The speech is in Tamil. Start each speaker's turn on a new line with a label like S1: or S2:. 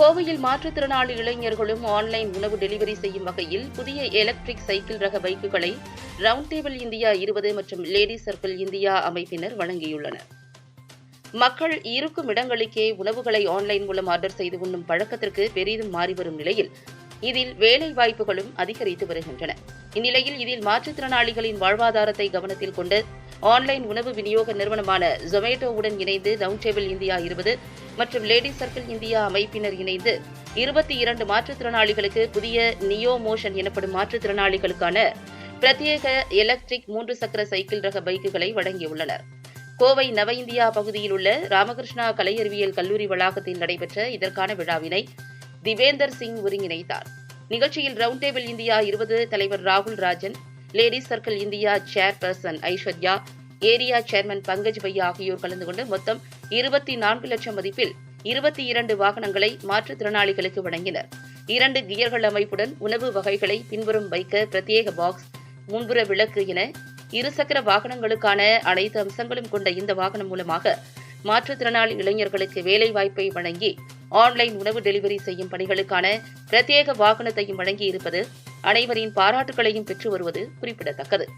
S1: கோவையில் மாற்றுத்திறனாளி இளைஞர்களும் ஆன்லைன் உணவு டெலிவரி செய்யும் வகையில் புதிய எலக்ட்ரிக் சைக்கிள் ரக பைக்குகளை ரவுண்ட் டேபிள் இந்தியா இருபது மற்றும் லேடி சர்க்கிள் இந்தியா அமைப்பினர் வழங்கியுள்ளனர். மக்கள் இருக்கும் இடங்களுக்கே உணவுகளை ஆன்லைன் மூலம் ஆர்டர் செய்து உண்ணும் பழக்கத்திற்கு பெரிதும் மாறி வரும் நிலையில் இதில் வேலை வாய்ப்புகளும் அதிகரித்து வருகின்றன. இந்நிலையில் இதில் மாற்றுத்திறனாளிகளின் வாழ்வாதாரத்தை கவனத்தில் கொண்டு ஆன்லைன் உணவு விநியோக நிறுவனமான ஜொமேட்டோவுடன் இணைந்து ரவுண்ட் டேபிள் இந்தியா இருபது மற்றும் லேடி சர்க்கிள் இந்தியா அமைப்பினர் இணைந்து இருபத்தி இரண்டு மாற்றுத்திறனாளிகளுக்கு புதிய நியோ மோஷன் எனப்படும் மாற்றுத்திறனாளிகளுக்கான பிரத்யேக எலக்ட்ரிக் மூன்று சக்கர சைக்கிள் ரக பைக்குகளை வழங்கியுள்ளனர். கோவை நவ இந்தியா பகுதியில் உள்ள ராமகிருஷ்ணா கலை அறிவியல் கல்லூரி வளாகத்தில் நடைபெற்ற இதற்கான விழாவினை திவேந்தர் சிங் ஒருங்கிணைத்தார். நிகழ்ச்சியில் ரவுண்ட் டேபிள் இந்தியா இருபது தலைவர் ராகுல் Rajan ladies circle India chairperson Aishwarya area chairman Pankaj Bhaiya ஆகியோர் கலந்து கொண்டு மொத்தம் இருபத்தி நான்கு லட்சம் மதிப்பில் இருபத்தி இரண்டு வாகனங்களை மாற்றுத்திறனாளிகளுக்கு வழங்கினர். இரண்டு கியர்கள் அமைப்புடன் உணவு வகைகளை பின்புறம் வைக்க பிரத்யேக பாக்ஸ் முன்புற விளக்கு என இருசக்கர வாகனங்களுக்கான அனைத்து அம்சங்களும் கொண்ட இந்த வாகனம் மூலமாக மாற்றுத்திறனாளி இளைஞர்களுக்கு வேலை வாய்ப்பை வழங்கி ஆன்லைன் உணவு டெலிவரி செய்யும் பணிகளுக்கான பிரத்யேக வாகனத்தையும் வழங்கி இருப்பது அனைவரின் பாராட்டுகளையும் பெற்று வருவது குறிப்பிடத்தக்கது.